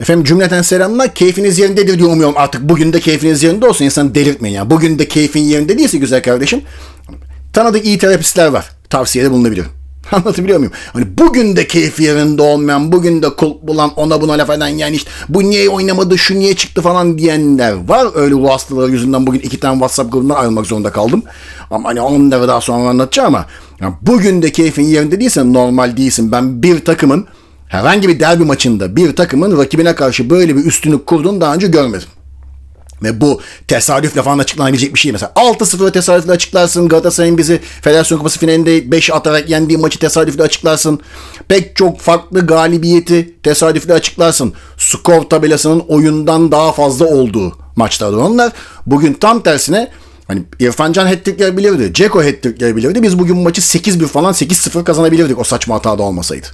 Efendim cümleten selamlar. Keyfiniz yerindedir diyor umuyorum artık. Bugün de keyfiniz yerinde olsun. İnsanı delirtmeyin ya. Bugün de keyfin yerinde değilse güzel kardeşim. Tanıdık iyi terapistler var. Tavsiyede bulunabilirim. Anlatabiliyor muyum? Hani bugün de keyfi yerinde olmayan, bugün de kulp bulan, ona buna laf eden yani işte bu niye oynamadı, şu niye çıktı falan diyenler var. Öyle bu hastalığı yüzünden bugün iki tane WhatsApp grubundan ayrılmak zorunda kaldım. Ama hani onları daha sonra anlatacağım ama yani bugün de keyfin yerinde değilsen normal değilsin. Ben bir takımın herhangi bir derbi maçında bir takımın rakibine karşı böyle bir üstünlük kurduğunu daha önce görmedim. Ve bu tesadüfle falan açıklanabilecek bir şey. Mesela 6-0 tesadüfle açıklarsın. Galatasaray'ın bizi Federasyon Kupası finalinde 5 atarak yendiği maçı tesadüfle açıklarsın. Pek çok farklı galibiyeti tesadüfle açıklarsın. Skor tabelasının oyundan daha fazla olduğu maçlardır onlar. Bugün tam tersine Hani İrfan Can hat-trick'ler bilirdi. Ceko hat-trick'ler bilirdi. Biz bugün maçı 8-1 falan 8-0 kazanabilirdik o saçma hatada olmasaydı.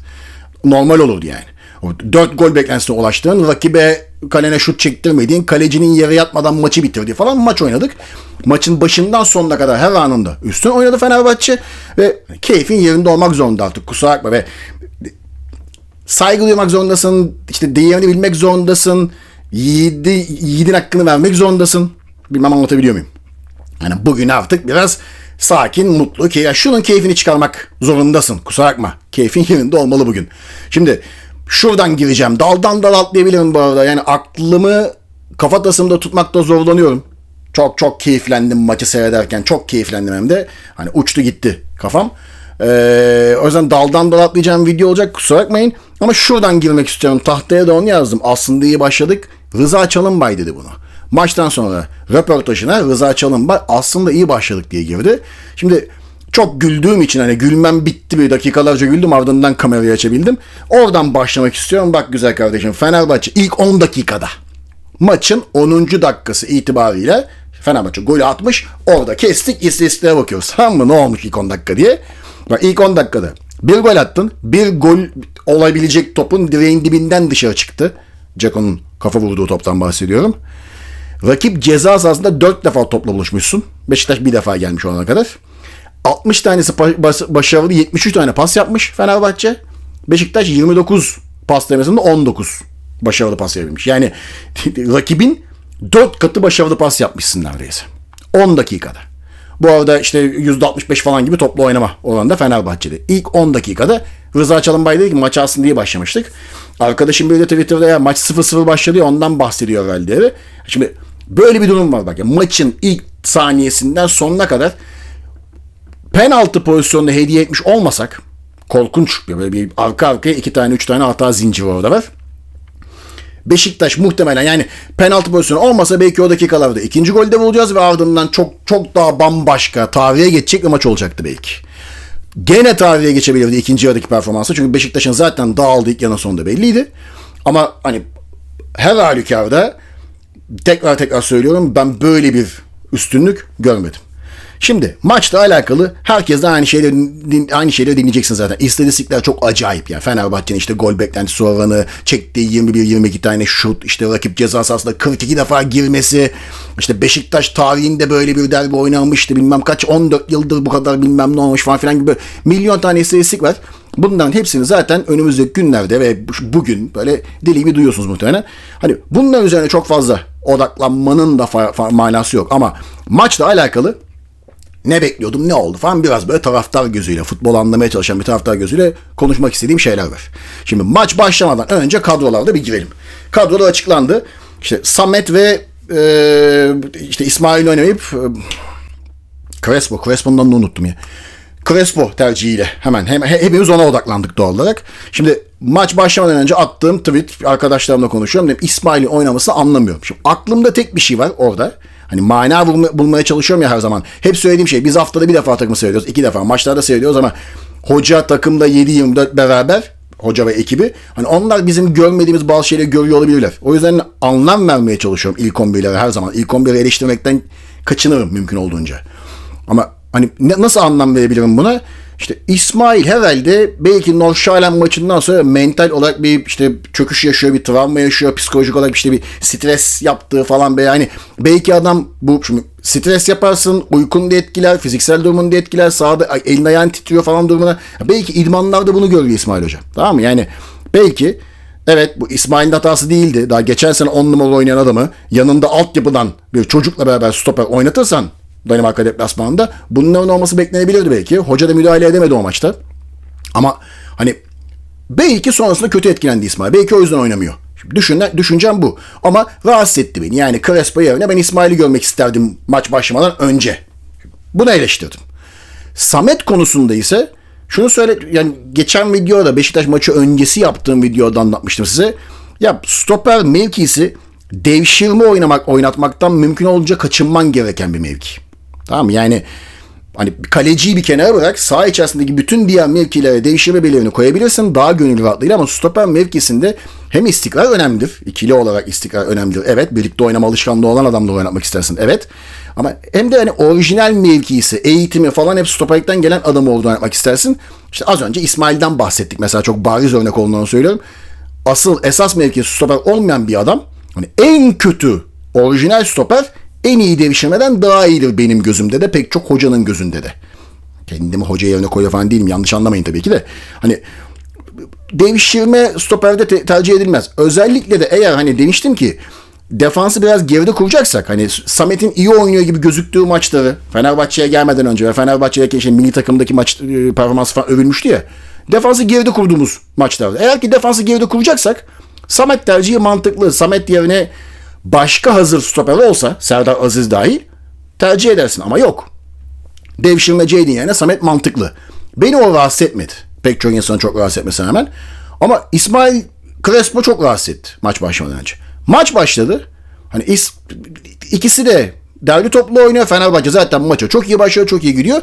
Normal olurdu yani. O 4 gol beklentisine ulaştığın, rakibe kalene şut çektirmediğin, kalecinin yere yatmadan maçı bitirdiği falan maç oynadık. Maçın başından sonuna kadar her anında üstün oynadı Fenerbahçe ve keyfin yerinde olmak zorunda artık kusura bakma ve saygı duymak zorundasın, işte değerini bilmek zorundasın, yiğidi, yiğidin hakkını vermek zorundasın. Bilmem anlatabiliyor muyum? Yani bugün artık biraz sakin, mutlu ki ya şunun keyfini çıkarmak zorundasın. Kusura bakma. Keyfin yerinde olmalı bugün. Şimdi şuradan gireceğim. Daldan dal atlayabilirim bu arada. Yani aklımı kafatasımda tutmakta zorlanıyorum. Çok çok keyiflendim maçı seyrederken. Çok keyiflendim hem de. Hani uçtu gitti kafam. Ee, o yüzden daldan dal atlayacağım video olacak kusura bakmayın. Ama şuradan girmek istiyorum. Tahtaya da onu yazdım. Aslında iyi başladık. Rıza Çalınbay dedi bunu. Maçtan sonra röportajına Rıza Çalınbay aslında iyi başladık diye girdi. Şimdi çok güldüğüm için hani gülmem bitti bir dakikalarca güldüm ardından kamerayı açabildim. Oradan başlamak istiyorum. Bak güzel kardeşim Fenerbahçe ilk 10 dakikada maçın 10. dakikası itibariyle Fenerbahçe golü atmış. Orada kestik istatistiklere bakıyoruz. Tamam mı ne olmuş ilk 10 dakika diye. Bak ilk 10 dakikada bir gol attın. Bir gol olabilecek topun direğin dibinden dışarı çıktı. Ceko'nun kafa vurduğu toptan bahsediyorum. Rakip ceza sahasında 4 defa topla buluşmuşsun. Beşiktaş bir defa gelmiş ona kadar. 60 tanesi başarılı 73 tane pas yapmış Fenerbahçe. Beşiktaş 29 pas demesinde 19 başarılı pas yapabilmiş. Yani rakibin 4 katı başarılı pas yapmışsın neredeyse. 10 dakikada. Bu arada işte %65 falan gibi toplu oynama oranında Fenerbahçe'de. İlk 10 dakikada Rıza Çalınbay dedi ki maç alsın diye başlamıştık. Arkadaşım bir de Twitter'da ya maç 0-0 başladı ya ondan bahsediyor herhalde. Şimdi böyle bir durum var bak. Ya, maçın ilk saniyesinden sonuna kadar penaltı pozisyonunda hediye etmiş olmasak korkunç böyle bir arka arkaya iki tane üç tane hata zinciri orada var. Beşiktaş muhtemelen yani penaltı pozisyonu olmasa belki o dakikalarda ikinci golde bulacağız ve ardından çok çok daha bambaşka tarihe geçecek bir maç olacaktı belki. Gene tarihe geçebilirdi ikinci yarıdaki performansı. Çünkü Beşiktaş'ın zaten dağıldığı ilk yana sonunda belliydi. Ama hani her halükarda tekrar tekrar söylüyorum ben böyle bir üstünlük görmedim. Şimdi maçla alakalı herkes de aynı şeyleri aynı şeyleri dinleyeceksin zaten. İstatistikler çok acayip yani. Fenerbahçe'nin işte gol beklentisi oranı, çektiği 21-22 tane şut, işte rakip ceza sahasında 42 defa girmesi, işte Beşiktaş tarihinde böyle bir derbi oynanmıştı bilmem kaç 14 yıldır bu kadar bilmem ne olmuş falan filan gibi milyon tane istatistik var. Bunların hepsini zaten önümüzdeki günlerde ve bugün böyle deli gibi duyuyorsunuz muhtemelen. Hani bunların üzerine çok fazla odaklanmanın da manası yok ama maçla alakalı ne bekliyordum ne oldu falan biraz böyle taraftar gözüyle futbol anlamaya çalışan bir taraftar gözüyle konuşmak istediğim şeyler var. Şimdi maç başlamadan önce kadrolarda bir girelim. Kadrolar açıklandı. İşte Samet ve e, işte İsmail oynamayıp e, Crespo, Crespo'ndan da unuttum ya. Crespo tercihiyle hemen hem, hepimiz ona odaklandık doğal olarak. Şimdi maç başlamadan önce attığım tweet arkadaşlarımla konuşuyorum. Dedim İsmail'in oynamasını anlamıyorum. Şimdi aklımda tek bir şey var orada. Hani mana bulmaya çalışıyorum ya her zaman. Hep söylediğim şey biz haftada bir defa takımı seyrediyoruz. iki defa maçlarda seyrediyoruz ama hoca takımda 7-24 beraber hoca ve ekibi. Hani onlar bizim görmediğimiz bazı şeyleri görüyor olabilirler. O yüzden anlam vermeye çalışıyorum ilk 11'lere her zaman. İlk 11'i eleştirmekten kaçınırım mümkün olduğunca. Ama hani nasıl anlam verebilirim buna? İşte İsmail herhalde belki Norşalen maçından sonra mental olarak bir işte çöküş yaşıyor, bir travma yaşıyor, psikolojik olarak işte bir stres yaptığı falan be yani belki adam bu şimdi stres yaparsın, uykunu da etkiler, fiziksel durumunu da etkiler, sağda elin ayağın titriyor falan durumuna. Belki idmanlarda bunu görüyor İsmail Hoca. Tamam mı? Yani belki Evet bu İsmail'in hatası değildi. Daha geçen sene 10 numara oynayan adamı yanında altyapıdan bir çocukla beraber stoper oynatırsan Danimarka deplasmanında bunların olması beklenebilirdi belki. Hoca da müdahale edemedi o maçta. Ama hani belki sonrasında kötü etkilendi İsmail. Belki o yüzden oynamıyor. Şimdi düşün, düşüncem bu. Ama rahatsız etti beni. Yani Crespo yerine ben İsmail'i görmek isterdim maç başlamadan önce. Bunu eleştirdim. Samet konusunda ise şunu söyle yani geçen videoda Beşiktaş maçı öncesi yaptığım videoda anlatmıştım size. Ya stoper mevkisi devşirme oynamak oynatmaktan mümkün olunca kaçınman gereken bir mevki. Tamam? Yani hani kaleciyi bir kenara bırak sağ içerisindeki bütün diğer mevkilere devşirme belirlerini koyabilirsin daha gönül rahatlığıyla ama stoper mevkisinde hem istikrar önemlidir. ikili olarak istikrar önemlidir. Evet birlikte oynama alışkanlığı olan adamla oynatmak istersin. Evet. Ama hem de hani orijinal mevkisi, eğitimi falan hep stoperlikten gelen adamı orada oynatmak istersin. İşte az önce İsmail'den bahsettik. Mesela çok bariz örnek olduğunu söylüyorum. Asıl esas mevkisi stoper olmayan bir adam hani en kötü orijinal stoper en iyi devşirmeden daha iyidir benim gözümde de pek çok hocanın gözünde de. Kendimi hoca yerine koyuyor falan değilim yanlış anlamayın tabii ki de. Hani devşirme stoperde te- tercih edilmez. Özellikle de eğer hani demiştim ki defansı biraz geride kuracaksak hani Samet'in iyi oynuyor gibi gözüktüğü maçları Fenerbahçe'ye gelmeden önce ve Fenerbahçe'deki işte milli takımdaki maç e, performansı falan övülmüştü ya. Defansı geride kurduğumuz maçlarda. Eğer ki defansı geride kuracaksak Samet tercihi mantıklı. Samet yerine başka hazır stoper olsa Serdar Aziz dahil tercih edersin ama yok. Devşirme Ceydin yerine Samet mantıklı. Beni o rahatsız etmedi. Pek çok insanı çok rahatsız etmesine rağmen. Ama İsmail Crespo çok rahatsız etti maç başlamadan önce. Maç başladı. Hani is, ikisi de derbi toplu oynuyor. Fenerbahçe zaten maça çok iyi başlıyor, çok iyi gidiyor.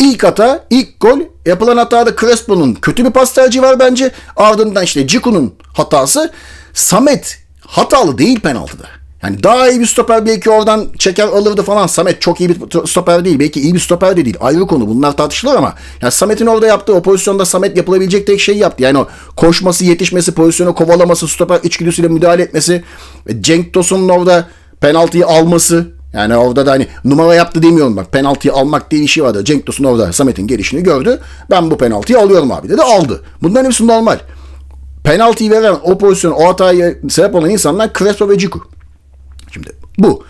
İlk hata, ilk gol yapılan hatada Crespo'nun kötü bir pas tercihi var bence. Ardından işte Ciku'nun hatası. Samet hatalı değil penaltıda. Yani daha iyi bir stoper belki oradan çeker alırdı falan. Samet çok iyi bir stoper değil. Belki iyi bir stoper de değil. Ayrı konu. Bunlar tartışılır ama yani Samet'in orada yaptığı o pozisyonda Samet yapılabilecek tek şeyi yaptı. Yani o koşması, yetişmesi, pozisyonu kovalaması, stoper içgüdüsüyle müdahale etmesi. Cenk Tosun'un orada penaltıyı alması. Yani orada da hani numara yaptı demiyorum bak. Penaltıyı almak diye bir şey vardı. Cenk Tosun orada Samet'in gelişini gördü. Ben bu penaltıyı alıyorum abi dedi. Aldı. Bunların hepsi normal. Penaltıyı veren o pozisyon, o hatayı sebep olan insanlar Crespo ve Ciku. Şimdi bu.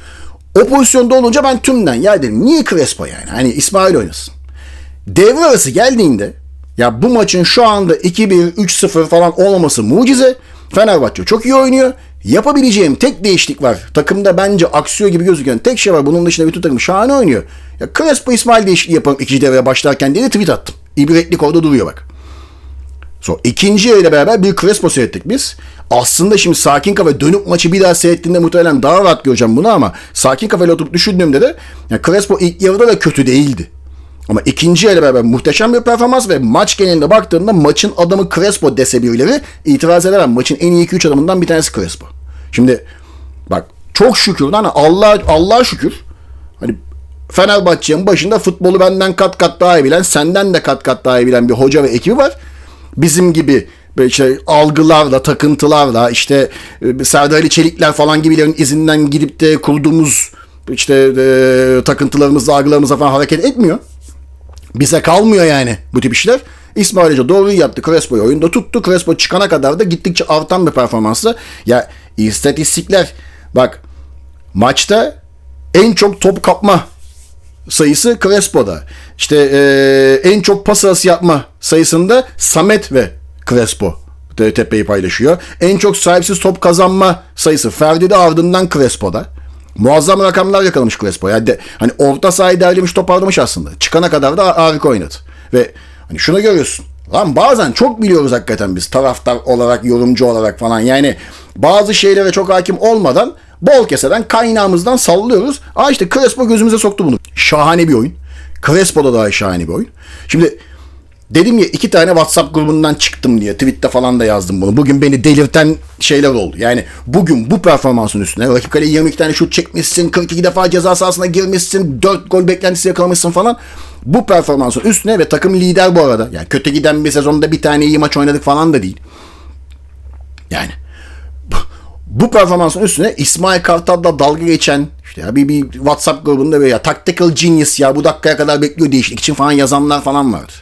O pozisyonda olunca ben tümden ya dedim niye Crespo yani? Hani İsmail oynasın. Devre arası geldiğinde ya bu maçın şu anda 2-1, 3-0 falan olmaması mucize. Fenerbahçe çok iyi oynuyor. Yapabileceğim tek değişiklik var. Takımda bence aksiyon gibi gözüken tek şey var. Bunun dışında bütün takım şahane oynuyor. Ya Crespo İsmail değişikliği yapalım ikinci devreye başlarken diye de tweet attım. İbretlik orada duruyor bak. Sonra ikinci yarıyla beraber bir Crespo seyrettik biz. Aslında şimdi sakin kafa dönüp maçı bir daha seyrettiğinde muhtemelen daha rahat göreceğim bunu ama sakin kafayla oturup düşündüğümde de yani Crespo ilk yarıda da kötü değildi. Ama ikinci yarıyla beraber muhteşem bir performans ve maç genelinde baktığımda maçın adamı Crespo dese birileri itiraz edemem. Maçın en iyi 2-3 adamından bir tanesi Crespo. Şimdi bak çok şükür lan Allah Allah şükür hani Fenerbahçe'nin başında futbolu benden kat kat daha iyi bilen, senden de kat kat daha iyi bilen bir hoca ve ekibi var. Bizim gibi böyle şey algılarla, takıntılarla işte e, Serdar Ali Çelikler falan gibilerin izinden gidip de kurduğumuz işte e, takıntılarımızla, algılarımızla falan hareket etmiyor. Bize kalmıyor yani bu tip işler. İsmail Hoca doğruyu yaptı. Crespo'yu oyunda tuttu. Crespo çıkana kadar da gittikçe artan bir performansla. Ya istatistikler bak maçta en çok top kapma sayısı Crespo'da. İşte e, en çok pas arası yapma sayısında Samet ve Crespo de tepeyi paylaşıyor. En çok sahipsiz top kazanma sayısı Ferdi'de ardından Crespo'da. Muazzam rakamlar yakalamış Crespo. Yani de, hani orta sahayı derlemiş toparlamış aslında. Çıkana kadar da harika oynadı. Ve hani şunu görüyorsun. Lan bazen çok biliyoruz hakikaten biz taraftar olarak, yorumcu olarak falan. Yani bazı şeylere çok hakim olmadan bol keseden kaynağımızdan sallıyoruz. Aa işte Crespo gözümüze soktu bunu. Şahane bir oyun. Crespo da daha şahane bir oyun. Şimdi dedim ya iki tane WhatsApp grubundan çıktım diye tweette falan da yazdım bunu. Bugün beni delirten şeyler oldu. Yani bugün bu performansın üstüne rakip kaleye 22 tane şut çekmişsin, 42 defa ceza sahasına girmişsin, 4 gol beklentisi yakalamışsın falan. Bu performansın üstüne ve takım lider bu arada. Yani kötü giden bir sezonda bir tane iyi maç oynadık falan da değil. Yani bu performansın üstüne İsmail Kartal'la dalga geçen ya bir, bir WhatsApp grubunda böyle ya tactical genius ya bu dakikaya kadar bekliyor değişiklik için falan yazanlar falan vardı.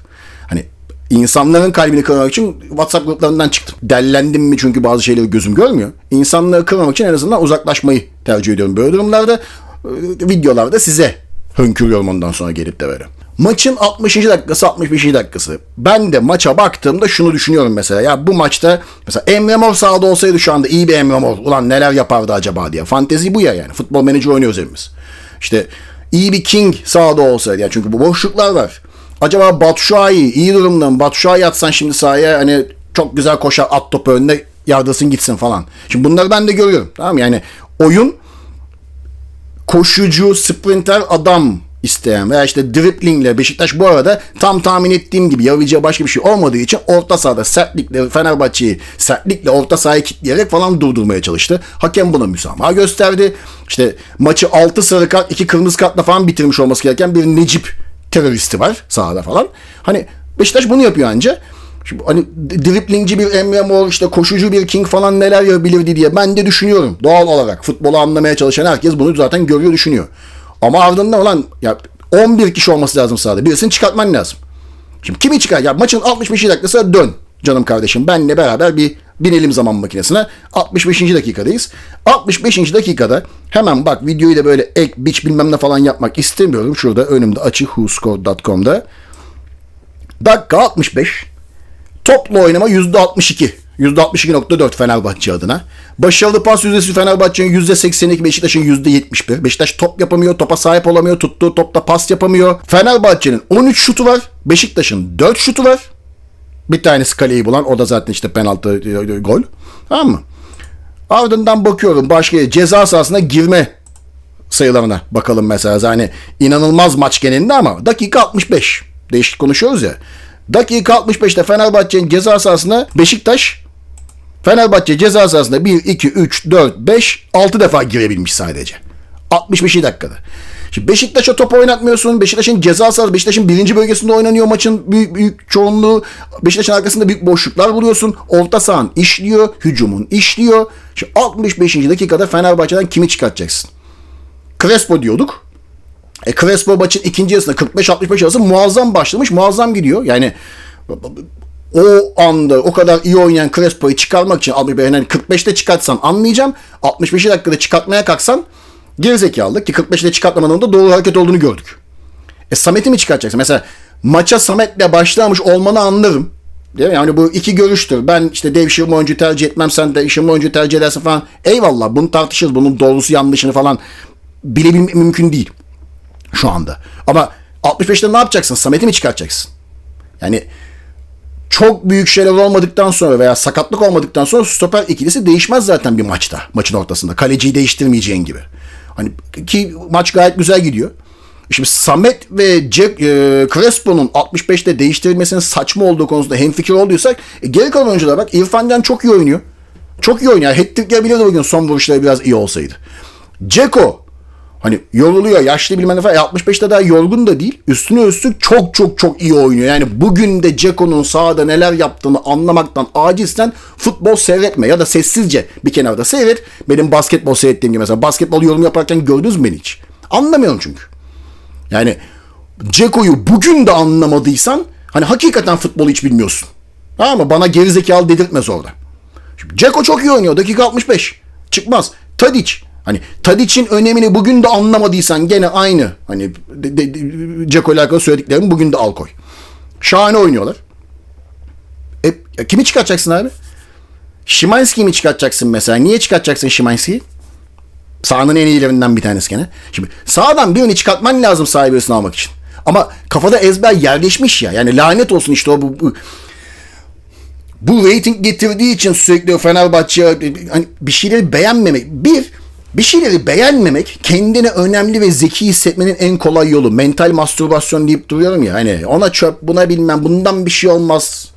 Hani İnsanların kalbini kırmak için WhatsApp gruplarından çıktım. Dellendim mi çünkü bazı şeyleri gözüm görmüyor. İnsanları kırmamak için en azından uzaklaşmayı tercih ediyorum böyle durumlarda. Ee, Videolarda size hönkürüyorum ondan sonra gelip de böyle. Maçın 60. dakikası 65. dakikası. Ben de maça baktığımda şunu düşünüyorum mesela. Ya bu maçta mesela Emre Mor sahada olsaydı şu anda iyi bir Emre Mor. Ulan neler yapardı acaba diye. Fantezi bu ya yani. Futbol menajer oynuyoruz hepimiz. İşte iyi bir King sahada olsaydı. Yani çünkü bu boşluklar var. Acaba Batshuayi iyi durumda mı? Batshuayi atsan şimdi sahaya hani çok güzel koşar at topu önüne yardırsın gitsin falan. Şimdi bunları ben de görüyorum. Tamam mı? Yani oyun koşucu, sprinter adam isteyen veya işte driplingle Beşiktaş bu arada tam tahmin ettiğim gibi yapabileceği başka bir şey olmadığı için orta sahada sertlikle Fenerbahçe'yi sertlikle orta sahaya kitleyerek falan durdurmaya çalıştı. Hakem buna müsamaha gösterdi. İşte maçı 6 sarı kart 2 kırmızı kartla falan bitirmiş olması gereken bir Necip teröristi var sahada falan. Hani Beşiktaş bunu yapıyor anca. Şimdi hani driplingci bir Emre Mor, işte koşucu bir King falan neler yapabilirdi diye ben de düşünüyorum. Doğal olarak futbolu anlamaya çalışan herkes bunu zaten görüyor, düşünüyor. Ama ardından olan ya 11 kişi olması lazım sahada. Birisini çıkartman lazım. Şimdi kimi çıkar? Ya maçın 65. dakikası dön canım kardeşim. Benle beraber bir binelim zaman makinesine. 65. dakikadayız. 65. dakikada hemen bak videoyu da böyle ek, biç bilmem ne falan yapmak istemiyorum. Şurada önümde açık whoscored.com'da. Dakika 65. Toplu oynama %62. %62.4 Fenerbahçe adına. Başarılı pas yüzdesi Fenerbahçe'nin %82, Beşiktaş'ın %71. Beşiktaş top yapamıyor, topa sahip olamıyor, tuttuğu topta pas yapamıyor. Fenerbahçe'nin 13 şutu var, Beşiktaş'ın 4 şutu var. Bir tanesi kaleyi bulan, o da zaten işte penaltı e, gol. Tamam mı? Ardından bakıyorum başka ceza sahasına girme sayılarına bakalım mesela. Hani inanılmaz maç genelinde ama dakika 65. Değişik konuşuyoruz ya. Dakika 65'te Fenerbahçe'nin ceza sahasına Beşiktaş Fenerbahçe ceza sahasında 1, 2, 3, 4, 5, 6 defa girebilmiş sadece. 65 dakikada. Şimdi Beşiktaş'a top oynatmıyorsun. Beşiktaş'ın ceza sahası, Beşiktaş'ın birinci bölgesinde oynanıyor maçın büyük büyük çoğunluğu. Beşiktaş'ın arkasında büyük boşluklar buluyorsun. Orta sahan işliyor, hücumun işliyor. Şimdi 65. dakikada Fenerbahçe'den kimi çıkartacaksın? Crespo diyorduk. E Crespo maçın ikinci yarısında 45-65 arası muazzam başlamış. Muazzam gidiyor. Yani o anda o kadar iyi oynayan Crespo'yu çıkarmak için yani 45'te çıkartsan anlayacağım. 65 dakikada çıkartmaya kalksan gerizekalı ki 45'te çıkartmamanın da doğru hareket olduğunu gördük. E Samet'i mi çıkartacaksın? Mesela maça Samet'le başlamış olmanı anlarım. Değil mi? Yani bu iki görüştür. Ben işte devşirme oyuncu tercih etmem sen devşirme oyuncu tercih edersin falan. Eyvallah bunu tartışırız. Bunun doğrusu yanlışını falan bilebilmek mümkün değil. Şu anda. Ama 65'te ne yapacaksın? Samet'i mi çıkartacaksın? Yani çok büyük şeyler olmadıktan sonra veya sakatlık olmadıktan sonra stoper ikilisi değişmez zaten bir maçta. Maçın ortasında. Kaleciyi değiştirmeyeceğin gibi. Hani ki maç gayet güzel gidiyor. Şimdi Samet ve Jack, e, Crespo'nun 65'te değiştirilmesinin saçma olduğu konusunda hemfikir olduysak e, geri kalan oyuncular bak İrfan Can çok iyi oynuyor. Çok iyi oynuyor. Hat-trick yapabilirdi bugün son vuruşları biraz iyi olsaydı. Ceko Hani yoruluyor. Yaşlı bilmem ne falan. 65'te daha yorgun da değil. Üstüne üstlük çok çok çok iyi oynuyor. Yani bugün de Ceko'nun sahada neler yaptığını anlamaktan acizsen futbol seyretme. Ya da sessizce bir kenarda seyret. Benim basketbol seyrettiğim gibi mesela. Basketbol yorum yaparken gördünüz mü beni hiç? Anlamıyorum çünkü. Yani Ceko'yu bugün de anlamadıysan hani hakikaten futbolu hiç bilmiyorsun. Tamam mı? Bana gerizekalı dedirtmez orada. Şimdi Ceko çok iyi oynuyor. Dakika 65. Çıkmaz. Tadic Hani Tadic'in önemini bugün de anlamadıysan gene aynı. Hani Ceko ile alakalı söylediklerimi bugün de al koy. Şahane oynuyorlar. E, kimi çıkartacaksın abi? Şimanski'yi mi çıkartacaksın mesela? Niye çıkartacaksın Şimanski'yi? Sahanın en iyilerinden bir tanesi gene. Şimdi sağdan birini çıkartman lazım sahibesini almak için. Ama kafada ezber yerleşmiş ya. Yani lanet olsun işte o bu, bu bu rating getirdiği için sürekli Fenerbahçe hani bir şeyleri beğenmemek. Bir, bir şeyleri beğenmemek kendini önemli ve zeki hissetmenin en kolay yolu. Mental mastürbasyon deyip duruyorum ya hani ona çöp buna bilmem bundan bir şey olmaz.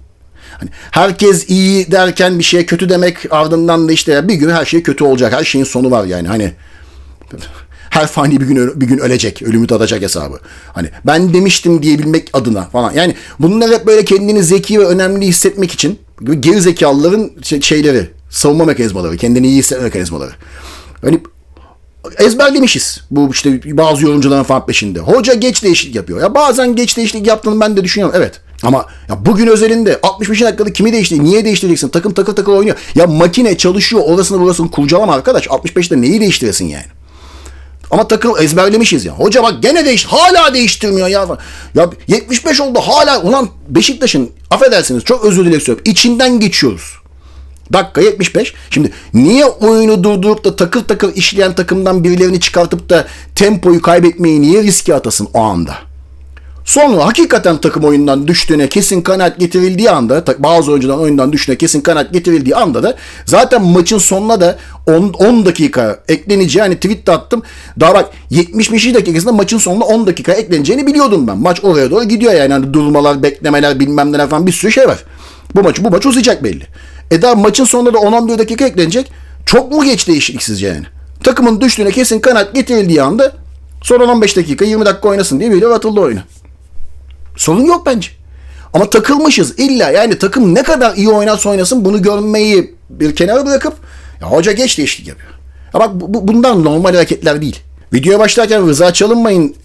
Hani herkes iyi derken bir şeye kötü demek ardından da işte bir gün her şey kötü olacak. Her şeyin sonu var yani hani her fani bir gün bir gün ölecek, ölümü tadacak hesabı. Hani ben demiştim diyebilmek adına falan. Yani bunlar hep böyle kendini zeki ve önemli hissetmek için geri zekalıların şeyleri, savunma mekanizmaları, kendini iyi hissetme mekanizmaları. Hani ezberlemişiz. Bu işte bazı yorumcuların falan peşinde. Hoca geç değişiklik yapıyor. Ya bazen geç değişiklik yaptığını ben de düşünüyorum. Evet. Ama ya bugün özelinde 65 dakikada kimi değiştir? Niye değiştireceksin? Takım takır takır oynuyor. Ya makine çalışıyor orasını burasını kurcalama arkadaş. 65'te neyi değiştiresin yani? Ama takıl ezberlemişiz ya. Hoca bak gene değiş hala değiştirmiyor ya. Ya 75 oldu hala ulan Beşiktaş'ın affedersiniz çok özür dilerim söylüyorum. içinden geçiyoruz. Dakika 75. Şimdi niye oyunu durdurup da takır takır işleyen takımdan birilerini çıkartıp da tempoyu kaybetmeyi niye riske atasın o anda? Sonra hakikaten takım oyundan düştüğüne kesin kanaat getirildiği anda bazı oyuncudan oyundan düştüğüne kesin kanaat getirildiği anda da zaten maçın sonuna da 10, 10 dakika ekleneceği hani tweet de attım. Daha bak 75. dakikasında maçın sonunda 10 dakika ekleneceğini biliyordum ben. Maç oraya doğru gidiyor yani hani durmalar, beklemeler bilmem neler falan bir sürü şey var. Bu maç bu maç uzayacak belli. E daha maçın sonunda da 10-11 dakika eklenecek. Çok mu geç değişiklik sizce yani? Takımın düştüğüne kesin kanaat getirildiği anda son 15 dakika 20 dakika oynasın diye böyle atıldı oyuna. Sorun yok bence. Ama takılmışız illa yani takım ne kadar iyi oynarsa oynasın bunu görmeyi bir kenara bırakıp ya hoca geç değişiklik yapıyor. Ya bak bu, bundan normal hareketler değil. Videoya başlarken Rıza Çalınmay'ın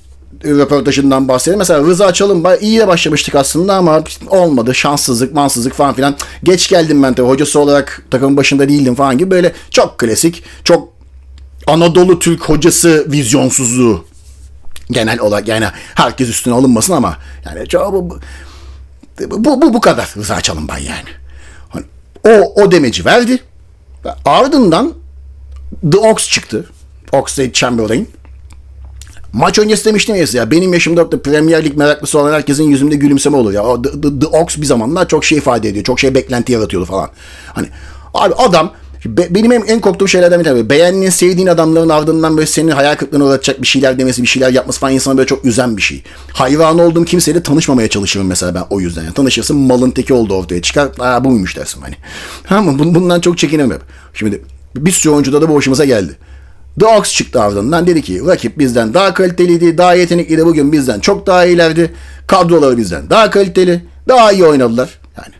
röportajından bahsedelim. Mesela Rıza Çalınbay iyi de başlamıştık aslında ama olmadı. Şanssızlık, mansızlık falan filan. Geç geldim ben tabii. Hocası olarak takımın başında değildim falan gibi. Böyle çok klasik, çok Anadolu Türk hocası vizyonsuzluğu genel olarak yani herkes üstüne alınmasın ama yani bu, bu, bu, bu kadar Rıza Çalınbay yani. Hani o, o demeci verdi. Ardından The Ox çıktı. Oxlade Chamberlain. Maç öncesi demiştim ya benim yaşımda da Premier Lig meraklısı olan herkesin yüzünde gülümseme olur ya. The, The, The Ox bir zamanlar çok şey ifade ediyor. Çok şey beklenti yaratıyordu falan. Hani abi adam benim en, en korktuğum şeylerden bir tanesi. Beğendiğin, sevdiğin adamların ardından böyle senin hayal kırıklığına uğratacak bir şeyler demesi, bir şeyler yapması falan insanı böyle çok üzen bir şey. Hayran olduğum kimseyle tanışmamaya çalışırım mesela ben o yüzden. Yani tanışırsın malın teki oldu ortaya çıkar. Aa buymuş dersin hani. Ama bundan çok çekinirim hep. Şimdi bir sürü oyuncuda da bu hoşumuza geldi. The Ox çıktı ardından dedi ki rakip bizden daha kaliteliydi, daha yetenekliydi bugün bizden çok daha iyilerdi. Kadroları bizden daha kaliteli, daha iyi oynadılar. Yani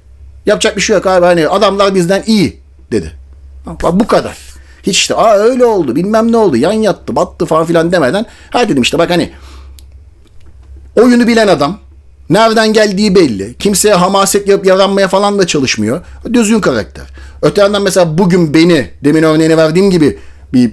yapacak bir şey yok abi hani adamlar bizden iyi dedi. Bu kadar. Hiç işte aa öyle oldu bilmem ne oldu yan yattı battı falan filan demeden ha dedim işte bak hani oyunu bilen adam nereden geldiği belli. Kimseye hamaset yapıp yaranmaya falan da çalışmıyor. Düzgün karakter. Öte yandan mesela bugün beni demin örneğini verdiğim gibi bir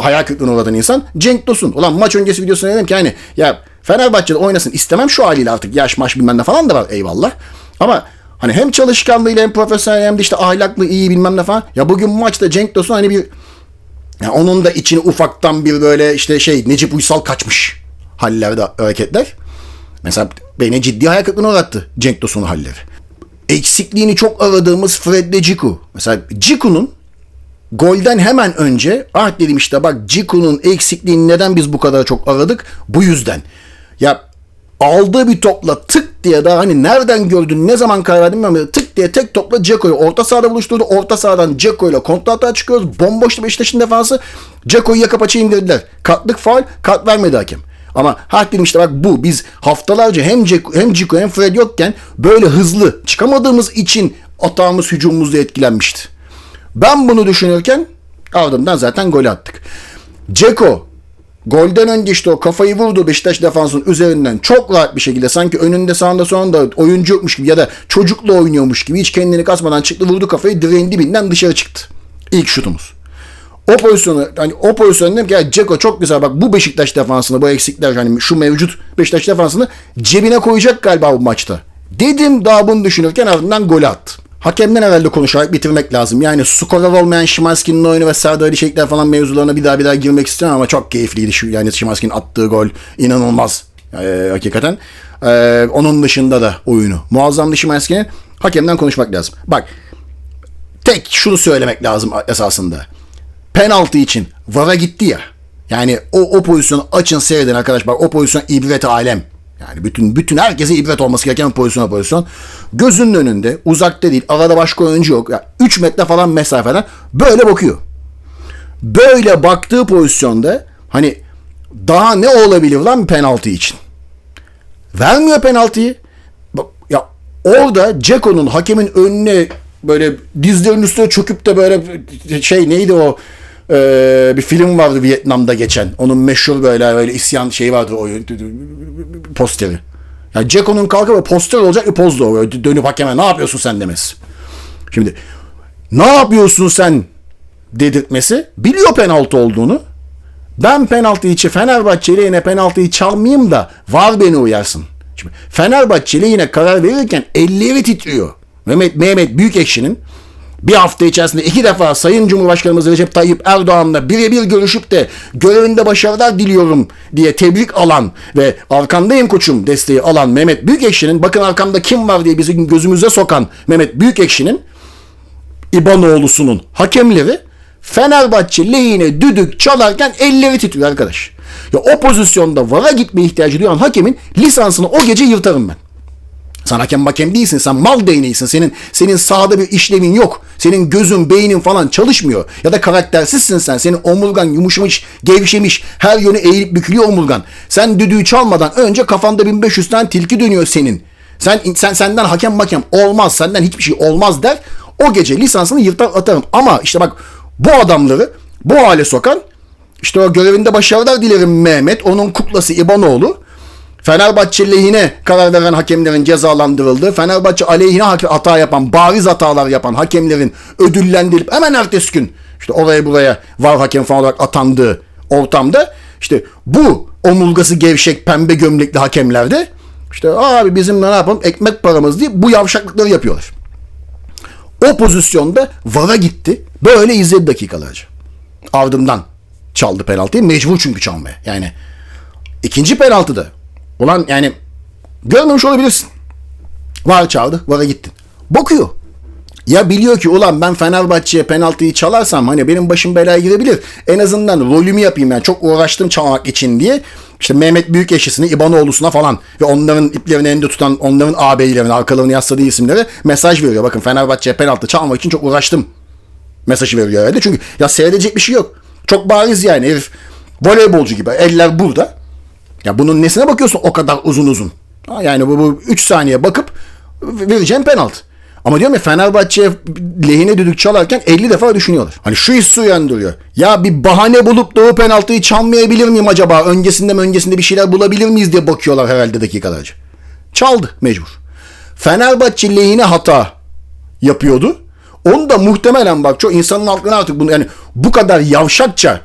hayal kırıklığına uğratan insan Cenk Tosun. Ulan maç öncesi videosunda dedim ki hani ya Fenerbahçe'de oynasın istemem şu haliyle artık yaş maş bilmem ne falan da var eyvallah. Ama Hani hem çalışkanlığıyla hem profesyonel hem de işte ahlaklı iyi bilmem ne falan. Ya bugün maçta Cenk Tosun hani bir yani onun da içine ufaktan bir böyle işte şey Necip Uysal kaçmış hallerde hareketler. Mesela beni ciddi hayal kırıklığına uğrattı Cenk Tosun'un halleri. Eksikliğini çok aradığımız Fred Ciku. Mesela Ciku'nun golden hemen önce ah dedim işte bak Ciku'nun eksikliğini neden biz bu kadar çok aradık? Bu yüzden. Ya aldığı bir topla tık diye daha hani nereden gördün ne zaman karar verdin bilmiyorum. Tık diye tek topla Ceko'yu orta sahada buluşturdu. Orta sahadan Ceko ile kontra atağa çıkıyoruz. Bomboştu Beşiktaş'ın defansı. Ceko'yu yaka paça indirdiler. Katlık faul kart vermedi hakem. Ama hakim işte bak bu biz haftalarca hem Ceko hem Ceko hem Fred yokken böyle hızlı çıkamadığımız için atağımız hücumumuzda etkilenmişti. Ben bunu düşünürken ardından zaten gol attık. Ceko Golden önce işte o kafayı vurdu Beşiktaş defansının üzerinden çok rahat bir şekilde sanki önünde sağında sonunda oyuncu yokmuş gibi ya da çocukla oynuyormuş gibi hiç kendini kasmadan çıktı vurdu kafayı direğin dibinden dışarı çıktı. İlk şutumuz. O pozisyonu hani o pozisyonu dedim ki ya Ceko çok güzel bak bu Beşiktaş defansını bu eksikler hani şu mevcut Beşiktaş defansını cebine koyacak galiba bu maçta. Dedim daha bunu düşünürken ardından gol attı. Hakemden evvelde konuşarak bitirmek lazım. Yani skorer olmayan Şimanski'nin oyunu ve Serdar Ali falan mevzularına bir daha bir daha girmek istiyorum ama çok keyifliydi şu yani Şimanski'nin attığı gol inanılmaz ee, hakikaten. Ee, onun dışında da oyunu muazzamdı Şimanski'nin. Hakemden konuşmak lazım. Bak tek şunu söylemek lazım esasında. Penaltı için VAR'a gitti ya. Yani o, o pozisyonu açın seyredin arkadaş. Bak o pozisyon ibret alem. Yani bütün bütün herkese ibret olması gereken pozisyon pozisyon. Gözünün önünde uzakta değil arada başka oyuncu yok. Yani 3 metre falan mesafeden böyle bakıyor. Böyle baktığı pozisyonda hani daha ne olabilir lan bir penaltı için? Vermiyor penaltıyı. Ya orada Ceko'nun hakemin önüne böyle dizlerinin üstüne çöküp de böyle şey neydi o ee, bir film vardı Vietnam'da geçen. Onun meşhur böyle böyle isyan şeyi vardı o posteri. Yani Ceko'nun kalkıp poster olacak bir poz da o. Dönüp hakeme ne yapıyorsun sen demesi. Şimdi ne yapıyorsun sen dedirtmesi biliyor penaltı olduğunu. Ben penaltıyı içi Fenerbahçeli yine penaltıyı çalmayayım da var beni uyarsın. Şimdi Fenerbahçeli yine karar verirken elleri titriyor. Mehmet, Mehmet Büyükekşi'nin bir hafta içerisinde iki defa Sayın Cumhurbaşkanımız Recep Tayyip Erdoğan'la birebir görüşüp de görevinde başarılar diliyorum diye tebrik alan ve arkandayım koçum desteği alan Mehmet Büyükekşi'nin bakın arkamda kim var diye bizim gözümüze sokan Mehmet Büyükekşi'nin İbanoğlu'sunun hakemleri Fenerbahçe lehine düdük çalarken elleri titriyor arkadaş. Ya o pozisyonda VAR'a gitme ihtiyacı duyan hakemin lisansını o gece yırtarım ben. Sen hakem hakem değilsin. Sen mal değneğisin. Senin senin sahada bir işlevin yok. Senin gözün, beynin falan çalışmıyor. Ya da karaktersizsin sen. Senin omurgan yumuşamış, gevşemiş. Her yönü eğilip bükülüyor omurgan. Sen düdüğü çalmadan önce kafanda 1500 tane tilki dönüyor senin. Sen sen senden hakem hakem olmaz. Senden hiçbir şey olmaz der. O gece lisansını yırtar atarım. Ama işte bak bu adamları bu hale sokan işte o görevinde başarılar dilerim Mehmet. Onun kuklası İbanoğlu. Fenerbahçe lehine karar veren hakemlerin cezalandırıldığı, Fenerbahçe aleyhine hata yapan, bariz hatalar yapan hakemlerin ödüllendirilip hemen ertesi gün işte oraya buraya var hakem falan olarak atandığı ortamda işte bu omurgası gevşek pembe gömlekli hakemlerde işte abi bizim ne yapalım ekmek paramız diye bu yavşaklıkları yapıyorlar. O pozisyonda VAR'a gitti. Böyle izledi dakikalarca. Ardından çaldı penaltıyı. Mecbur çünkü çalmaya. Yani ikinci penaltıda ulan yani görmemiş olabilirsin. VAR çaldı. VAR'a gittin. Bakıyor. Ya biliyor ki ulan ben Fenerbahçe'ye penaltıyı çalarsam hani benim başım belaya girebilir. En azından rolümü yapayım yani çok uğraştım çalmak için diye. İşte Mehmet Büyükeşisi'ne, İbanoğlu'suna falan ve onların iplerini elinde tutan onların ağabeylerine, arkalarını yasladığı isimlere mesaj veriyor. Bakın Fenerbahçe'ye penaltı çalmak için çok uğraştım mesajı veriyor herhalde. Çünkü ya seyredecek bir şey yok. Çok bariz yani herif voleybolcu gibi eller burada. Ya bunun nesine bakıyorsun o kadar uzun uzun. Yani bu, bu 3 saniye bakıp vereceğim penaltı. Ama diyorum ya Fenerbahçe lehine düdük çalarken 50 defa düşünüyorlar. Hani şu hissi uyandırıyor. Ya bir bahane bulup da penaltıyı çalmayabilir miyim acaba? Öncesinde mi öncesinde bir şeyler bulabilir miyiz diye bakıyorlar herhalde dakikalarca. Çaldı mecbur. Fenerbahçe lehine hata yapıyordu. Onu da muhtemelen bak çok insanın aklına artık bunu yani bu kadar yavşakça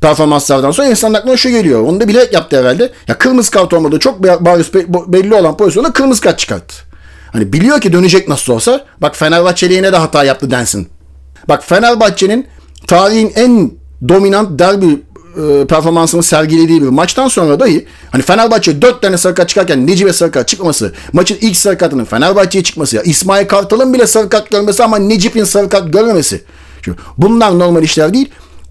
performanslardan sonra insanın aklına şu geliyor. Onu da bilerek yaptı herhalde. Ya kırmızı kart olmadı. Çok bariz belli olan pozisyonda kırmızı kart çıkarttı. Hani biliyor ki dönecek nasıl olsa. Bak Fenerbahçeli yine de hata yaptı densin. Bak Fenerbahçe'nin tarihin en dominant derbi e, performansını sergilediği bir maçtan sonra dahi hani Fenerbahçe 4 tane sarı kart çıkarken Necip'e sarı kart çıkması, maçın ilk sarı kartının Fenerbahçe'ye çıkması ya İsmail Kartal'ın bile sarı kart görmesi ama Necip'in sarı kart görmemesi. Şimdi bunlar normal işler değil.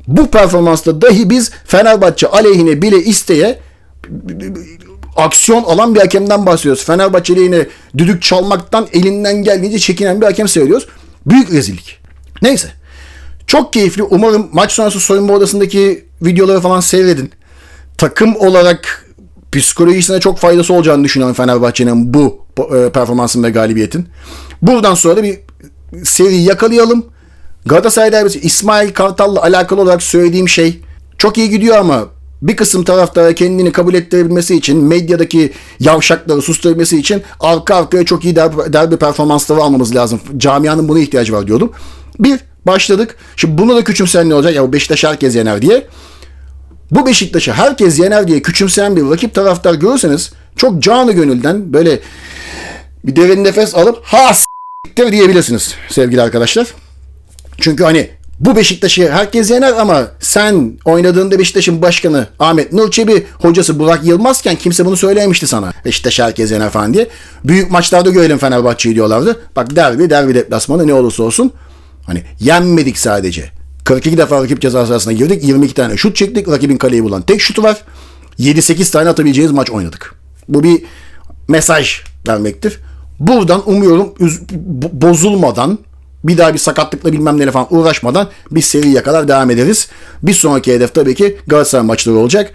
Bu performansta dahi biz Fenerbahçe aleyhine bile isteye aksiyon alan bir hakemden bahsediyoruz. Fenerbahçeli yine düdük çalmaktan elinden geldiğince çekinen bir hakem seyrediyoruz. Büyük rezillik. Neyse. Çok keyifli. Umarım maç sonrası soyunma odasındaki videoları falan seyredin. Takım olarak psikolojisine çok faydası olacağını düşünüyorum Fenerbahçe'nin bu e, performansın ve galibiyetin. Buradan sonra da bir seri yakalayalım. Galatasaray İsmail Kartal'la alakalı olarak söylediğim şey çok iyi gidiyor ama bir kısım taraftara kendini kabul ettirebilmesi için, medyadaki yavşakları susturabilmesi için arka arkaya çok iyi derbi, derbi performansları almamız lazım. Camianın buna ihtiyacı var diyordum. Bir, başladık. Şimdi bunu da küçümseyen ne olacak? Ya bu Beşiktaş herkes yener diye. Bu Beşiktaş'ı herkes yener diye küçümseyen bir rakip taraftar görürseniz çok canı gönülden böyle bir derin nefes alıp ha s**tir diyebilirsiniz sevgili arkadaşlar. Çünkü hani bu Beşiktaş'ı herkes yener ama sen oynadığında Beşiktaş'ın başkanı Ahmet Nur Çebi, hocası Burak Yılmazken kimse bunu söylememişti sana. Beşiktaş herkes yener falan diye. Büyük maçlarda görelim Fenerbahçe'yi diyorlardı. Bak derbi, derbi deplasmanı ne olursa olsun. Hani yenmedik sadece. 42 defa rakip ceza sahasına girdik. 22 tane şut çektik. Rakibin kaleyi bulan tek şutu var. 7-8 tane atabileceğiniz maç oynadık. Bu bir mesaj vermektir. Buradan umuyorum bozulmadan bir daha bir sakatlıkla bilmem neyle falan uğraşmadan bir seriye kadar devam ederiz. Bir sonraki hedef tabii ki Galatasaray maçları olacak.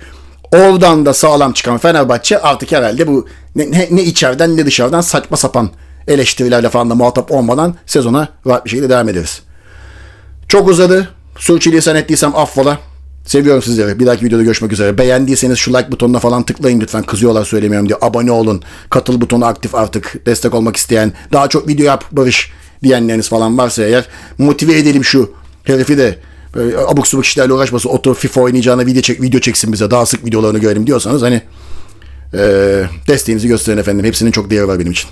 Oradan da sağlam çıkan Fenerbahçe artık herhalde bu ne, ne, ne içeriden ne dışarıdan saçma sapan eleştirilerle falan da muhatap olmadan sezona rahat bir şekilde devam ederiz. Çok uzadı. Sürçülisan ettiysem affola. Seviyorum sizleri. Bir dahaki videoda görüşmek üzere. Beğendiyseniz şu like butonuna falan tıklayın lütfen. Kızıyorlar söylemiyorum diye. Abone olun. Katıl butonu aktif artık. Destek olmak isteyen. Daha çok video yap Barış diyenleriniz falan varsa eğer. Motive edelim şu herifi de. Böyle abuk subuk işlerle uğraşmasın. Otur FIFA oynayacağına video, çek, video çeksin bize. Daha sık videolarını görelim diyorsanız hani eee desteğinizi gösterin efendim. Hepsinin çok değeri var benim için.